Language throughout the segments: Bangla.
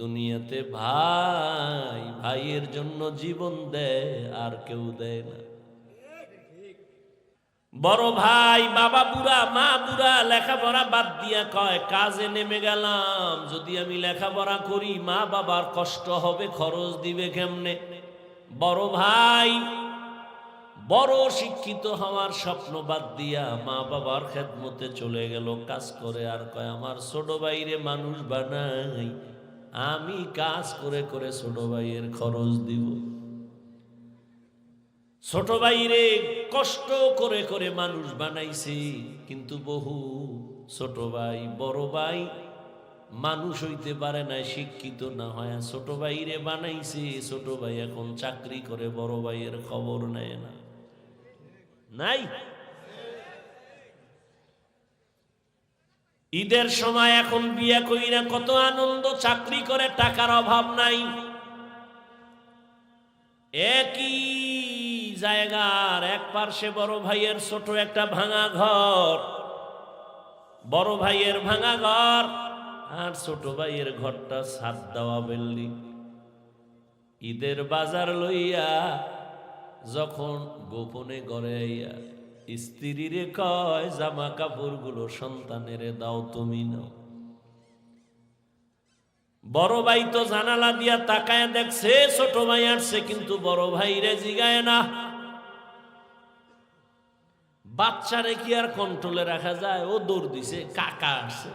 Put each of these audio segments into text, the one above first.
দুনিয়াতে ভাই, ভাইয়ের জন্য জীবন দেয়, আর কেউ দেয় না। বড় ভাই, বাবা বুড়া, মা বুড়া, লেখাপড়া বাদ দিয়া কয়, কাজে নেমে গেলাম, যদি আমি লেখাপড়া করি, মা বাবার কষ্ট হবে, খরচ দিবে কেমনে? বড় ভাই, বড় শিক্ষিত হওয়ার স্বপ্ন বাদ দিয়া মা বাবার খেদমতে চলে গেল, কাজ করে আর কয়, আমার ছোট বাইরে মানুষ বানাই আমি কাজ করে করে ছোট ভাইয়ের খরচ দিব। ছোট ভাইরে কষ্ট করে করে মানুষ বানাইছে, কিন্তু বহু ছোট ভাই, বড় ভাই মানুষ হইতে পারে না শিক্ষিত না হয়। ছোট ভাইরে বানাইছে, ছোট ভাই এখন চাকরি করে, বড় ভাইয়ের খবর নেয় না। নাই? ঈদের সময় এখন বিয়ে কইরা কত আনন্দ, চাকরি করে টাকার অভাব নাই। একই জায়গার এক পার্শ্বে বড় ভাইয়ের ছোট একটা ভাঙা ঘর, বড় ভাইয়ের ভাঙা ঘর, আর ছোট ভাইয়ের ঘরটা ছাদ দেওয়া বিল্ডিং। ঈদের বাজার লইয়া যখন গোপনে গড়ে আইয়া স্ত্রীরে কয়, জামা কাপড়গুলো সন্তানের দাও, তুমি নাও। বড় ভাই তো জানালা দিয়া তাকায় দেখছে, ছোট ভাই আসছে, কিন্তু বড় ভাই রে জিগায় না। বাচ্চারে কি আর কন্ট্রোলে রাখা যায়? ও দৌড় দিছে, কাকা আসছে।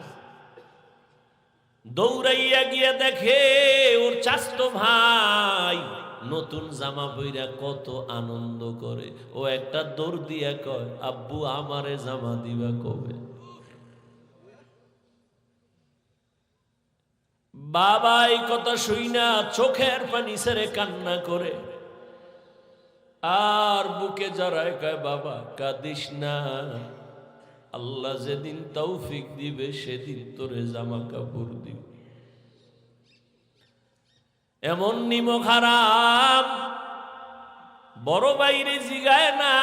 দৌড়াইয়া গিয়ে দেখে, ওর চাস্তো ভাই নতুন জামা পইরা কত আনন্দ করে। ও একটা দৌড় দিয়া কয়, আব্বু, আমারে জামা দিবা কবে? বাবা এই কথা শুই না চোখের পানি সেরে কান্না করে। আর বুকে জড়ায় কয়, বাবা, কাঁদিস না। আল্লাহ যেদিন তৌফিক দিবে, সেদিন তোরে জামা কাপড় দিবে। এমন নিমক হারাম বড় বাইরে জিগায় না,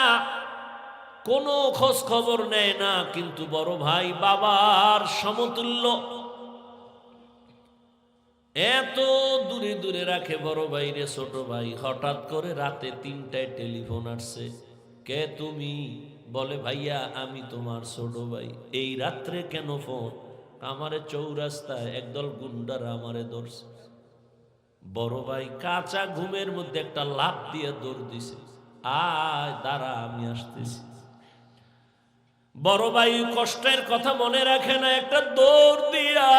কোনো খোঁজ খবর নেয় না, কিন্তু বড় ভাই বাবার সমতুল্য। এত দূরে দূরে রাখে বড় ভাইরে ছোট ভাই, হঠাৎ করে রাতে তিনটায় টেলিফোন আসছে। কে তুমি? বলে, ভাইয়া, আমি তোমার ছোট ভাই। এই রাত্রে কেন ফোন? আমারে চৌরাস্তায় একদল গুন্ডারা আমারে ধরছে। বড় ভাই কাঁচা ঘুমের মধ্যে একটা লাভ দিয়ে দৌড় দিছে। আয়, দাঁড়া, আমি আসতেছি। বড় ভাই কষ্টের কথা মনে রাখে না, একটা দৌড় দিয়া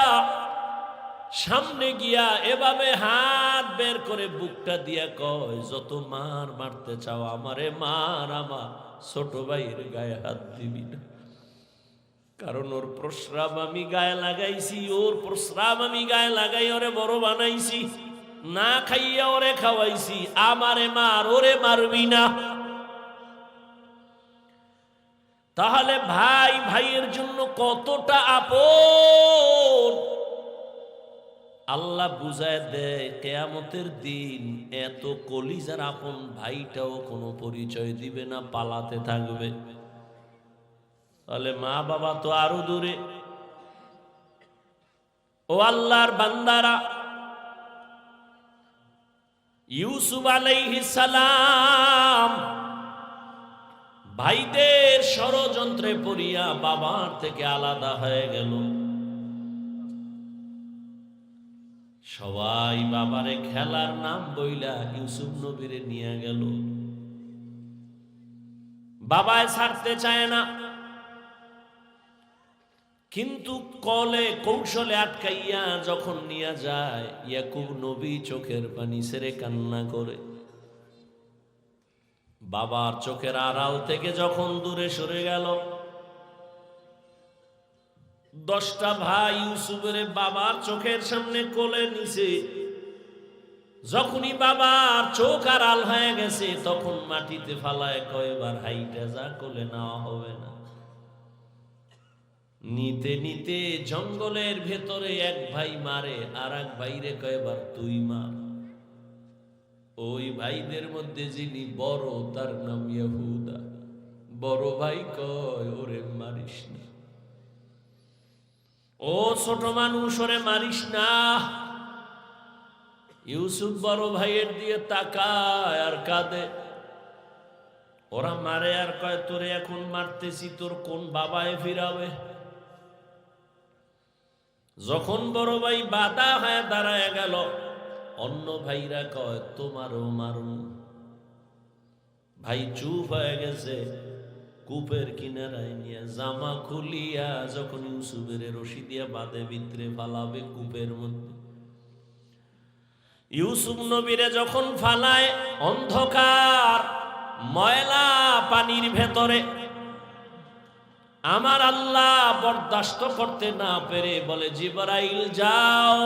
সামনে গিয়া এভাবে হাত বের করে বুকটা দিয়া কয়, যত মার মারতে চাও, আমারে মার, আমার ছোট ভাইয়ের গায়ে হাত দিবি না। কারণ ওর প্রস্রাব আমি গায়ে লাগাইছি, ওর প্রস্রাব আমি গায়ে লাগাই, ওরে বড় বানাইছি। না খাইয়া ওরে খাওয়াইছি, আমারে মার, ওরে মারবি না। তাহলে ভাই, ভাইয়ের জন্য কতটা আপন? আল্লাহ বুঝায় দেয়, কেয়ামতের দিন এত কলিজার আপন ভাইটাও কোনো পরিচয় দিবে না, পালাতে থাকবে। তাহলে মা বাবা তো আরও দূরে। ও আল্লাহর বান্দারা ইউসুফ সালাম ভাইদের ষড়যন্ত্রে পড়িয়া বাবার থেকে আলাদা হয়ে গেল। সবাই বাবারে খেলার নাম বইলা ইউসুফ নবীরে নিয়ে গেল। বাবায় ছাড়তে চায় না। কিন্তু কলে কৌশলে আটকাইয়া যখন নিয়ে যায় ইয়াকুব নবী চোখের পানি সেরে কান্না করে। বাবার চোখের আড়াল থেকে যখন দূরে সরে গেল, দশটা ভাই ইউসুফের বাবার চোখের সামনে কোলে নিছে। যখনই বাবার চোখ আড়াল হয়ে গেছে, তখন মাটিতে ফালায় কয়বার হাইটা যা কোলে নেওয়া হবে না। নিতে নিতে জঙ্গলের ভেতরে এক ভাই মারে আর এক ভাইরে কয়বার তুই মার ওই ভাইদের মধ্যে যিনি বড়, তার নাম ইয়াহুদা। বড় ভাই কয়, ওরে মারিস না। ও ছোট মানুষ, ওরে মারিস না। ইউসুফ বড় ভাইয়ের দিয়ে তাকায় আর কাঁদে। ওরা মারে আর কয়, তোরে এখন মারতেছি, তোর কোন বাবায় ফিরাবে? যখন বড় ভাই বাধা হয়ে দাঁড়ায় গেল, অন্য ভাইরা কয়, তোমারও মারুন। ভাই চুপ হয়ে গেছে, কূপের কিনারায় নিয়ে জামা খুলিয়া যখন ইউসুফের রশি দিয়া বাঁধে, ভিতরে ফালাবে কূপের মধ্যে। ইউসুফ নবীরে যখন ফালায়, অন্ধকার, ময়লা পানির ভেতরে আমার আল্লাহ বরদাস্ত করতে না পেরে বলে, জিবরাইল, যাও।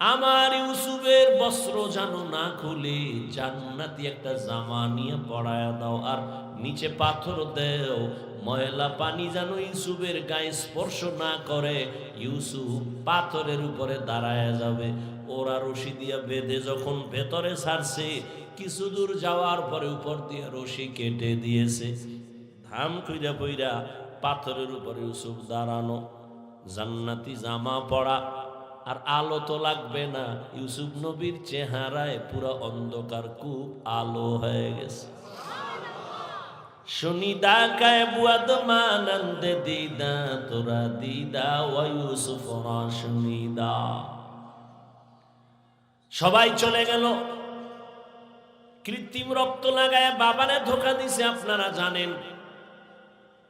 আমার ইউসুফের বস্ত্র যেন না খুলে, জান্নাতি একটা জামা নিয়ে পড়ায়া দাও, আর নিচে পাথর দেও। ময়লা পানি যেন ইউসুফের গায়ে স্পর্শ না করে, ইউসুফ পাথরের উপরে দাঁড়ায় যাবে। ওরা রশি দিয়া বেঁধে যখন ভেতরে ছাড়ছে, কিছু দূর যাওয়ার পরে উপর দিয়ে রশি কেটে দিয়েছে। ধাম কইরা পইরা পাথরের উপরে ইউসুফ দাঁড়ানো। জান্নাতি জামা পড়া, আর আলো তো লাগবে না। ইউসুফ নবীর চেহারায় পুরো অন্ধকার, খুব আলো হয়ে গেছে। শুনিদা কায় বুয়াদ মানন্দ দিদা, তোরা দিদা ওয়া ইউসুফ শুনিদা সবাই চলে গেল। কৃত্রিম রক্ত লাগায় বাবারে ধোকা দিছে, আপনারা জানেন।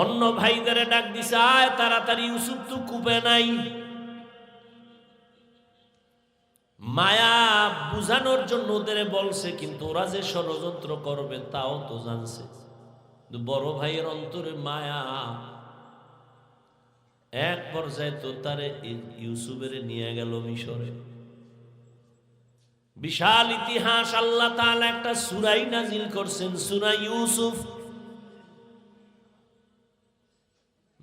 অন্য ভাইদের ডাক দিছে, আয় তাড়াতাড়ি, ইউসুফ তো কূপে নাই। মায়া বুঝানোর জন্য ওদের বলছে, কিন্তু ওরা যে ষড়যন্ত্র করবে, তাও তো জানছে। বড় ভাইয়ের অন্তরে মায়া এক পর্যায়ে তো তারে ইউসুফের নিয়ে গেল মিশরে। বিশাল ইতিহাস, আল্লাহ তাআলা একটা সুরাই নাজিল করছেন, সুরা ইউসুফ।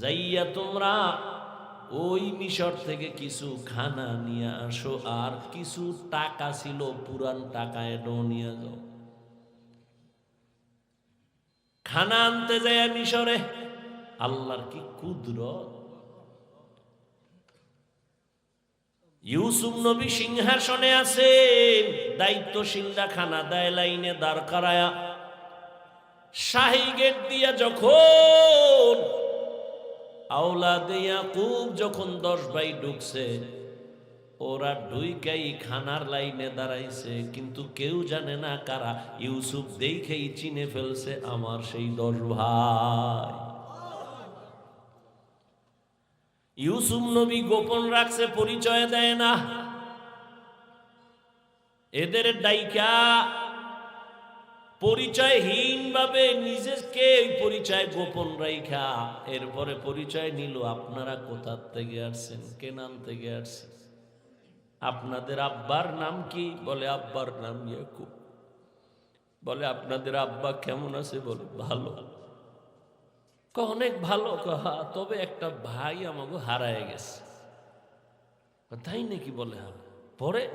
যাইয়া তোমরা ওই মিশর থেকে কিছু খানা নিয়ে আসো, আর কিছু টাকা ছিল, পুরান টাকা এটাও নিয়ে যাও। খানা আনতে যায় মিশরে, আল্লাহর কি কুদরত? ইউসুফ নবী সিংহাসনে আছে দায়িত্বশীলরা খানা দেয় লাইনে দাঁড় করায়া। শাহী গেট দিয়া যখন আওলাদে ইয়াকুব যখন দশ ভাই ঢুকছে, ওরা ঢুইকাই খানার লাইনে দাঁড়াইছে, কিন্তু কেউ জানে না কারা। ইউসুফ দেখেই চিনে ফেলছে আমার সেই দশ ভাই। ইউসুফ নবী গোপন রাখছে, পরিচয় দেয় না। এদের ডাইকা পরিচয়হীন ভাবে নিজেকে ওই পরিচয় গোপন রাইখা। এরপরে পরিচয় নিল, আপনারা কোথার থেকে আসছেন? কেনান থেকে আসছেন? আপনাদের আব্বার নাম কি? বলে, আব্বার নাম ইয়াকুব। বলে, আপনাদের আব্বা কেমন আছে? বলে, ভালো। অনেক ভালো কহা তবে একটা ভাই আমাকে হারায় গেছে। তাই নাকি? বলে হ্যাঁ। পরে?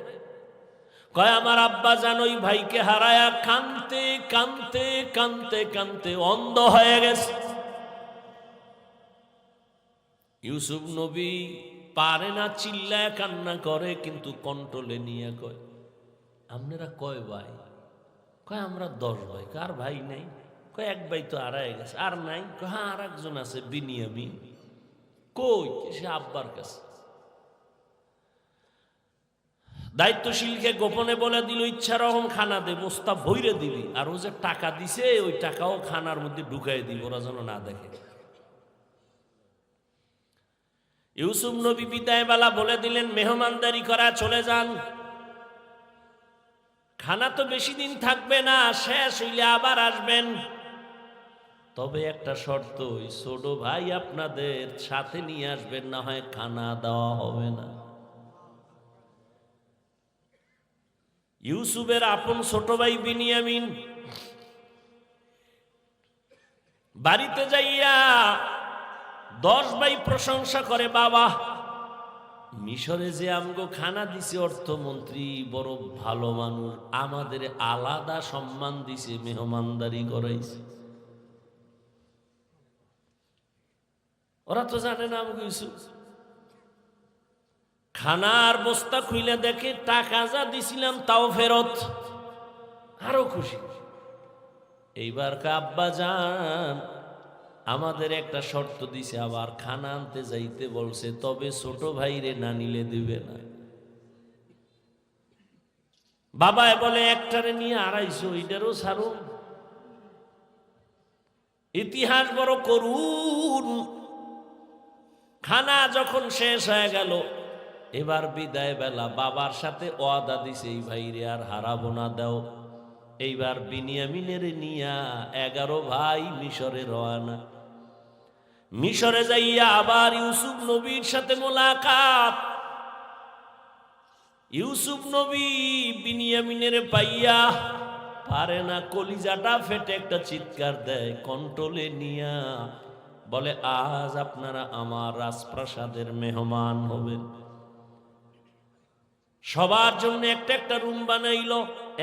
কয়, আমার আব্বা জান ওই ভাইকে হারায়া কানতে কানতে কানতে কানতে অন্ধ হয়ে গেছে। ইউসুফ নবী পারে না, চিল্লায়, কান্না করে, কিন্তু কন্ট্রোলে নিয়ে কয়, আপনারা কয় ভাই? কয়, আমরা দশ ভাই। কার ভাই নাই। কয়, এক ভাই তো আড়াই গেছে। আর নাই? কয় হ্যাঁ আর একজন আছে বিনিয়ামি কই, সে আব্বার কাছে। দায়িত্বশীলকে গোপনে বলে দিল, ইচ্ছা রকম খানা দে মোস্তা ভৈরে দিবি। আর ও যে টাকা দিছে, ওই টাকাও খানার মধ্যে ঢুকাই দিব, ওরা যেন না দেখে। ইউসুফ নবী বিদায় বেলা দিলেন, মেহমানদারি করা, চলে যান। খানা তো বেশি দিন থাকবে না, শেষ হইলে আবার আসবেন। তবে একটা শর্ত, ওই ছোট ভাই আপনাদের সাথে নিয়ে আসবেন, না হয় খানা দেওয়া হবে না। ইউসুফের আপন ছোট ভাই বিনিয়ামিন। বাড়িতে যাইয়া দশ ভাই প্রশংসা করে, বাবা, মিশরে যে আমগো খানা দিছে অর্থমন্ত্রী, বড় ভালো মানুষ, আমাদের আলাদা সম্মান দিছে, মেহমানদারি করাইছে। ওরা তো জানে না আমগো ইউসুফ। খানার বস্তা খুইলে দেখে টাকা যা দিছিলাম তাও ফেরত। আরও খুশি। এইবার কাব্বা যান, আমাদের একটা শর্ত দিছে, আবার খানা আনতে যাইতে বলছে, তবে ছোট ভাইরে না নিলে দিবে না। বাবায় বলে, একটারে নিয়ে আড়াইশো এটারও ছাড়ুন ইতিহাস বড় করুন খানা যখন শেষ হয়ে গেল এবার বিদায় বেলা বাবার সাথে ওয়াদা দিছে, এই ভাইরে আর হারাবো না, দাও। এইবার বিনিয়ামিনের নিয়া এগারো ভাই মিশরে রওয়ানা মিশরে যাইয়া আবার ইউসুফ নবীর সাথে মোলাকাত। ইউসুফ নবী বিনিয়ামিনের পাইয়া পারে না, কলিজাটা ফেটে একটা চিৎকার দেয় কন্ট্রোলে নিয়া। বলে, আজ আপনারা আমার রাজপ্রাসাদের মেহমান হবেন। সবার জন্য একটা একটা রুম বানাইল,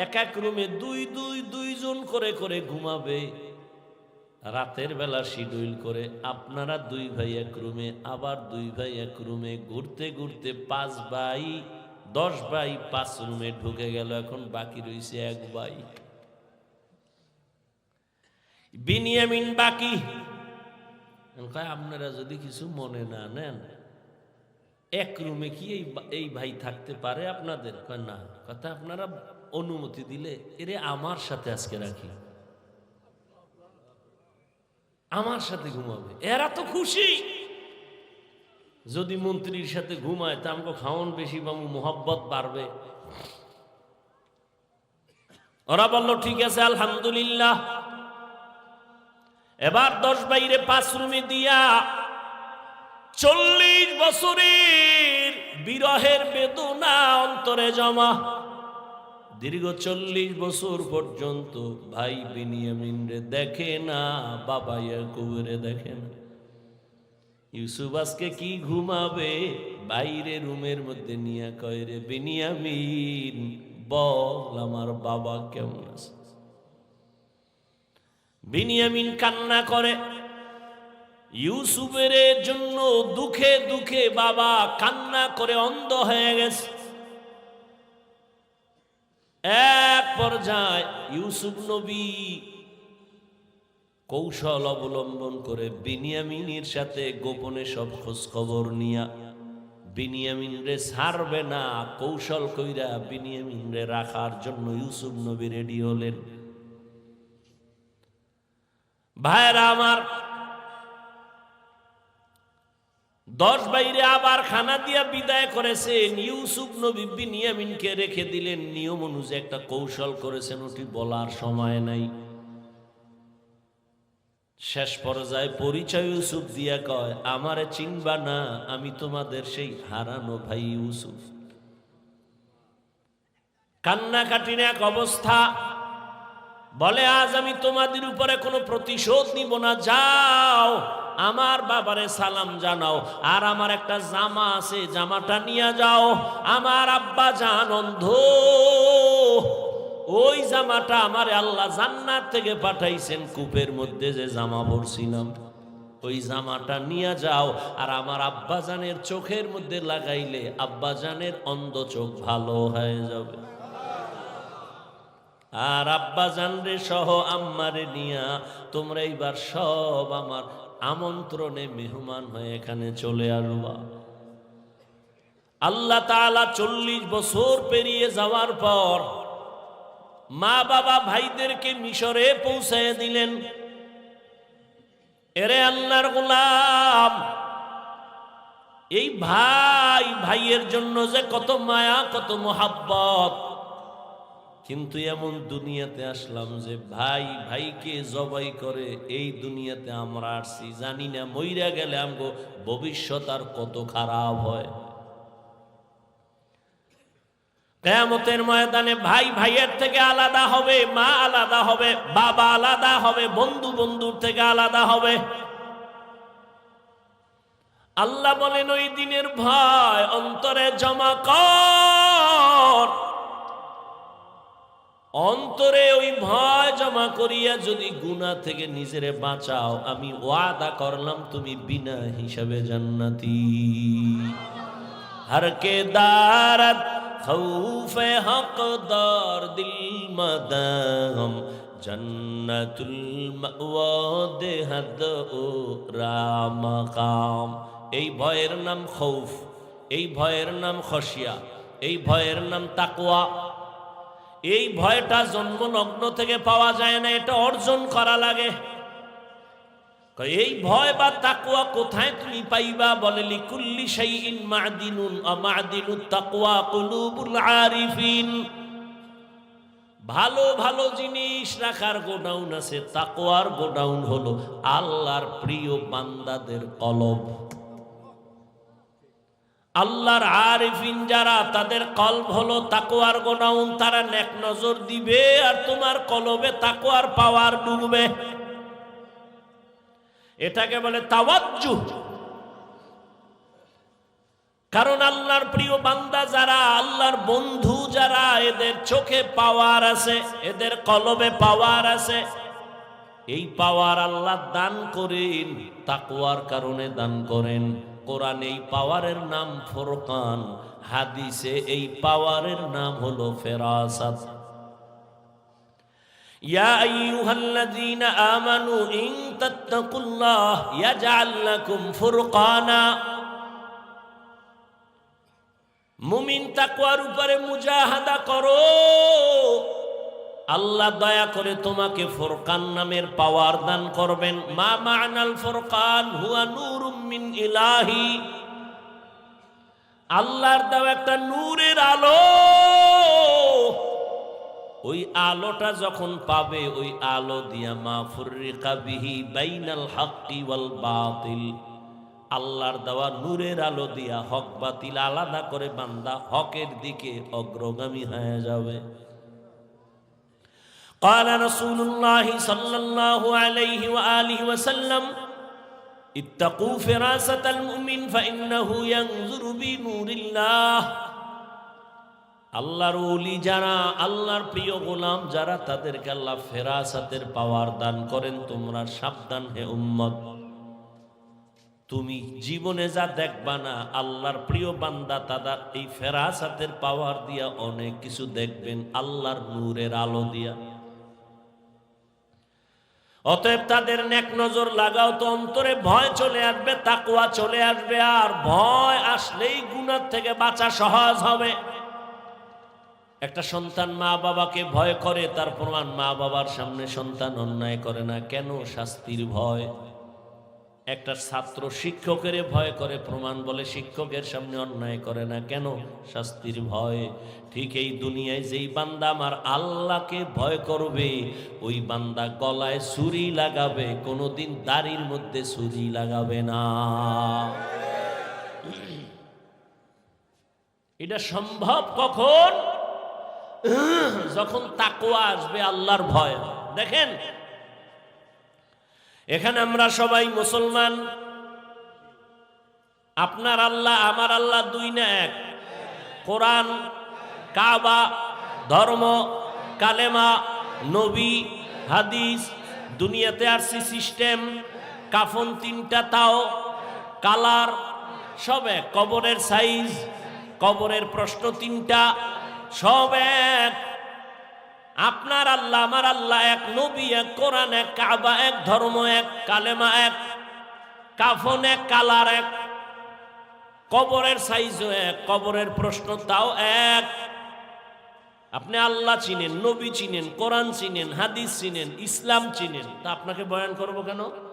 এক এক রুমে দুই দুই, দুইজন করে করে ঘুমাবে। রাতের বেলা শিডিউল করে আপনারা দুই ভাই এক রুমে, আবার দুই ভাই এক রুমে ঘুরতে ঘুরতে পাঁচ ভাই, দশ ভাই পাঁচ রুমে ঢুকে গেল, এখন বাকি রয়েছে এক ভাই। বিনিয়ামিন বাকি। আপনারা যদি কিছু মনে না নেন এক রুমে কি এই এই ভাই থাকতে পারে আপনাদের? না। কথা, আপনারা অনুমতি দিলে এরে আমার সাথে আজকে রাখি। আমার সাথে ঘুমাবে। এরা তো খুশি। যদি মন্ত্রীর সাথে ঘুমায়, তা আমাকে খাওয়ান বেশি বাবু মোহাব্বত বাড়বে। ওরা বলল, ঠিক আছে, আলহামদুলিল্লাহ। এবার দশ বাইরে পাঁচ রুমে দিয়া চল্লিশ বছরের বিরহের বেদনা অন্তরে জমা। দীর্ঘ চল্লিশ বছর পর্যন্ত ভাই বিনিয়ামিন রে দেখে না, বাবা ইয়াকুবরে দেখে না। ইউসুফ আজকে কি ঘুমাবে? বাইরে রুমের মধ্যে নিয়ে কয় রে, বিনিয়ামিন, বল আমার বাবা কেমন আছে? বিনিয়ামিন কান্না করে ইউসুফের জন্য দুঃখে দুঃখে বাবা কান্না করে অন্ধ হয়ে গেছে। এক পর্যায়ে ইউসুফ নবী কৌশল অবলম্বন করে বিনিয়ামিনের সাথে গোপনে সব খোঁজ খবর নিয়া বিনিয়ামিন রে ছাড়বে না, কৌশল কইরা বিনিয়ামিন রে রাখার জন্য ইউসুফ নবী রেডি হলেন। ভাইরা আমার দশ বাইরে আবার খানা দিয়া বিদায় করেছেন। ইউসুফ নবী বিনিয়ামিনকে রেখে দিলেন। নিয়ম অনুযায়ী একটা কৌশল করেছেন। ওটি বলার সময় নাই। শেষ পর্যায়ে পরিচয় ইউসুফ দিয়া কয়, আমারে চিনবা না, আমি তোমাদের সেই হারানো ভাই ইউসুফ। কান্নাকাটির এক অবস্থা। বলে, আজ আমি তোমাদের উপরে কোনো প্রতিশোধ নিব না। যাও, আমার বাবারে সালাম জানাও। আর আমার একটা জামা আছে, জামাটা নিয়ে যাও। আমার আব্বা জান অন্ধ। ওই জামাটা আমার আল্লাহ জান্নার থেকে পাঠাইছেন কূপের মধ্যে যে জামা পরছিলাম। ওই জামাটা নিয়ে যাও। আর আমার আব্বাজানের চোখের মধ্যে লাগাইলে আব্বাজানের অন্ধ চোখ ভালো হয়ে যাবে। আর আব্বাজান রে সহ আম্মারে নিয়া, তোমরা এইবার সব আমার আমন্ত্রণে মেহমান হয়ে এখানে চলে আসবা। আল্লাহ তাআলা চল্লিশ বছর পেরিয়ে যাওয়ার পর মা বাবা ভাইদেরকে মিশরে পৌঁছায় দিলেন। এরে আল্লাহর গোলাম, এই ভাই, ভাইয়ের জন্য যে কত মায়া, কত মোহাব্বত কিন্তু এমন দুনিয়াতে আসলাম যে ভাই, ভাইকে জবাই করে, এই দুনিয়াতে আমরা আসছি, জানি না, মইরা গেলে আমগো ভবিষ্যৎ আর কত খারাপ হয়। কেয়ামতের ময়দানে ভাই, ভাইয়ের থেকে আলাদা হবে, মা আলাদা হবে, বাবা আলাদা হবে, বন্ধু বন্ধুর থেকে আলাদা হবে। আল্লাহ বলেন, ওই দিনের ভয় অন্তরে জমা কর। অন্তরে ওই ভয় জমা করিয়া যদি গুণা থেকে নিজেরে বাঁচাও, আমি ওয়াদা করলাম তুমি বিনা হিসাবে জান্নাতি। হরকে দারত, খৌফ হক দর দিল মদম জন্নতুল দেহদ ও রামকাম এই ভয়ের নাম খৌফ, এই ভয়ের নাম খসিয়া এই ভয়ের নাম তাকওয়া। এই ভয়টা জন্মলগ্ন থেকে পাওয়া যায় না, এটা অর্জন করা লাগে। এই ভয় বা তাকুয়া কোথায় তুমি পাইবা? বলে, লিকুল্লি শাইইন মাদিনুন আমাদিনুত তাকওয়া কুলুবুল আরিফিন। ভালো ভালো জিনিস রাখার গোডাউন আছে, তাকওয়ার গোডাউন হলো আল্লাহর প্রিয় বান্দাদের কলব। আল্লাহর আরিফিন যারা, তাদের কলব হলো তাকওয়ার গোডাউন তারা নেক নজর দিবে আর তোমার কলবে তাকওয়ার পাওয়ার ডুববে। এটাকে বলে তাওয়াজ্জু কারণ আল্লাহর প্রিয় বান্দা যারা, আল্লাহর বন্ধু যারা, এদের চোখে পাওয়ার আছে, এদের কলবে পাওয়ার আছে। এই পাওয়ার আল্লাহ দান করেন, তাকওয়ার কারণে দান করেন। কোরআন এই পাওয়ারের নাম ফোরকান হাদিসে এই পাওয়ারের নাম হলো ফেরাসাত يا أيها الذين آمنوا إن تتقوا الله يجعل لكم فرقانا মুমিন তাকওয়ার উপরে মুজাহাদা করো আল্লাহ দয়া করে তোমাকে ফোরকান নামের পাওয়ার দান করবেন। মা মানাল ফোরকান, হুয়া নূরুম মিন ইলাহি। আল্লাহর দাও একটা নূরের আলো। ওই আলোটা যখন পাবে, ওই আলো দিয়া মা ফুরিকা বিহি বাইনাল হাক্কি ওয়াল বাতিল। আল্লাহর দেওয়া নূরের আলো দিয়া হক বাতিল আলাদা করে বান্দা হকের দিকে অগ্রগামী হয়ে যাবে। قال رسول الله صلى الله عليه وآله وسلم اتقوا فراسة المؤمن فإنه ينظر بنور الله আল্লাহর ওলি যারা আল্লাহর প্রিয় গোলাম যারা তাদেরকে আল্লাহ ফেরাসাতের পাওয়ার দান করেন তোমরা সাবধান হে উম্মত তুমি জীবনে যা দেখবা না আল্লাহর প্রিয় বান্দা তাদের এই ফেরাসাতের পাওয়ার দিয়া অনেক কিছু দেখবেন আল্লাহর নূরের আলো দিয়া অতএব তাদের নেক নজর লাগাও তো অন্তরে ভয় চলে আসবে তাকুয়া চলে আসবে, আর ভয় আসলেই গুণার থেকে বাঁচা সহজ হবে। একটা সন্তান মা বাবাকে ভয় করে, তার প্রমাণ মা বাবার সামনে সন্তান অন্যায় করে না। কেন শাস্তির ভয়? একটা ছাত্র শিক্ষকের ভয় করে প্রমাণ বলে শিক্ষকের সামনে অন্যায় করে না। কেন? শাস্তির ভয়। ঠিক এই দুনিয়ায় যেই বান্দা আমার আল্লাহকে ভয় করবে, ওই বান্দা গলায় ছুরি লাগাবে, কোনোদিন দাড়ির মধ্যে ছুরি লাগাবে না। এটা সম্ভব কখন? যখন তাকোয়া আসবে, আল্লাহর ভয় দেখেন এখানে আমরা সবাই মুসলমান। আপনার আল্লাহ, আমার আল্লাহ দুই না এক। কোরআন, কাবা, ধর্ম, কালেমা, নবী, হাদিস, দুনিয়াতে আসছি সিস্টেম, কাফন তিনটা, তাও কালার সব এক। কবরের সাইজ, কবরের প্রশ্ন তিনটা, সব এক। আপনার আল্লাহ, আমার আল্লাহ এক নবী, এক কোরআন, এক কাবা, এক ধর্ম, এক কালেমা, এক কাফন, এক কালার, এক কবরের সাইজও এক, কবরের প্রশ্ন তাও এক। আপনি আল্লাহ চিনেন, নবী চিনেন, কোরআন চিনেন, হাদিস চিনেন, ইসলাম চিনেন, তা আপনাকে বয়ান করব কেন?